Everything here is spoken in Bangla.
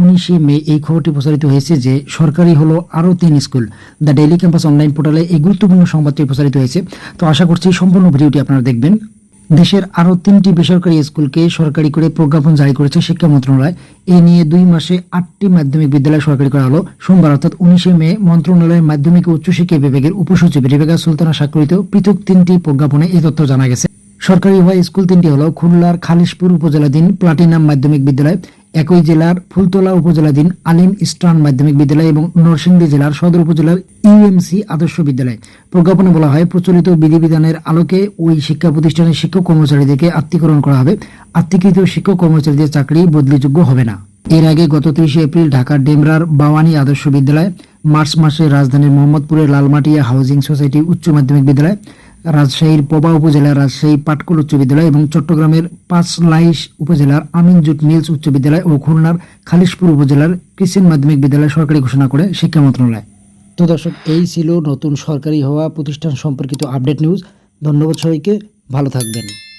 উনিশে মে এই খবরটি প্রচারিত হয়েছে যে সরকারি হলো আরও তিন school. The daily campus online পোর্টালে এই গুরুত্বপূর্ণ সংবাদটি প্রচারিত হয়েছে। তো আশা করছি সম্পূর্ণ ভিডিওটি আপনারা দেখবেন। দেশের আরও তিনটি বেসরকারি স্কুলকে সরকারি করে প্রজ্ঞাপন জারি করেছে শিক্ষা মন্ত্রণালয়। এ নিয়ে দুই মাসে আটটি মাধ্যমিক বিদ্যালয় সরকারি করা হলো। সোমবার অর্থাৎ উনিশে মে মন্ত্রণালয়ের মাধ্যমিক ও উচ্চশিক্ষা বিভাগের উপসচিব রেবেকা সুলতানা স্বাক্ষরিত পৃথক তিনটি প্রজ্ঞাপনে এই তথ্য জানা গেছে। সরকারি হওয়া স্কুল তিনটি হলো খুলনার খালিশপুর উপজেলাধীন প্লাটিনাম মাধ্যমিক বিদ্যালয় একই জেলার ফুলতলা উপজেলাধীন আলিম ইস্টার্ন মাধ্যমিক বিদ্যালয় এবং নরসিংদী জেলার সদর উপজেলার ইউএমসি আদর্শ বিদ্যালয়। প্রজ্ঞাপনে বলা হয়, প্রচলিত বিধিবিধানের আলোকে ওই শিক্ষা প্রতিষ্ঠানের শিক্ষক কর্মচারীদেরকে আত্মীকরণ করা হবে। আত্মীকৃত শিক্ষক কর্মচারীদের চাকরি বদলিযোগ্য হবে না। এর আগে গত তিরিশে এপ্রিল ঢাকার ডেমরার বাওয়ানি আদর্শ বিদ্যালয়, মার্চ মাসে রাজধানীর মোহাম্মদপুরের লালমাটিয়া হাউজিং সোসাইটি উচ্চ মাধ্যমিক বিদ্যালয় রাজশাহীর পবা উপজেলার রাজশাহী পাটকল উচ্চ বিদ্যালয় এবং চট্টগ্রামের পাঁচলাইশ উপজেলার আমিনজুট মিলস উচ্চ বিদ্যালয় ও খুলনার খালিশপুর উপজেলার কৃষি মাধ্যমিক বিদ্যালয় সরকারি ঘোষণা করে শিক্ষা মন্ত্রণালয়। তো দর্শক, এই ছিল নতুন সরকারি হওয়া প্রতিষ্ঠান সম্পর্কিত আপডেট নিউজ। ধন্যবাদ সবাইকে। ভালো থাকবেন।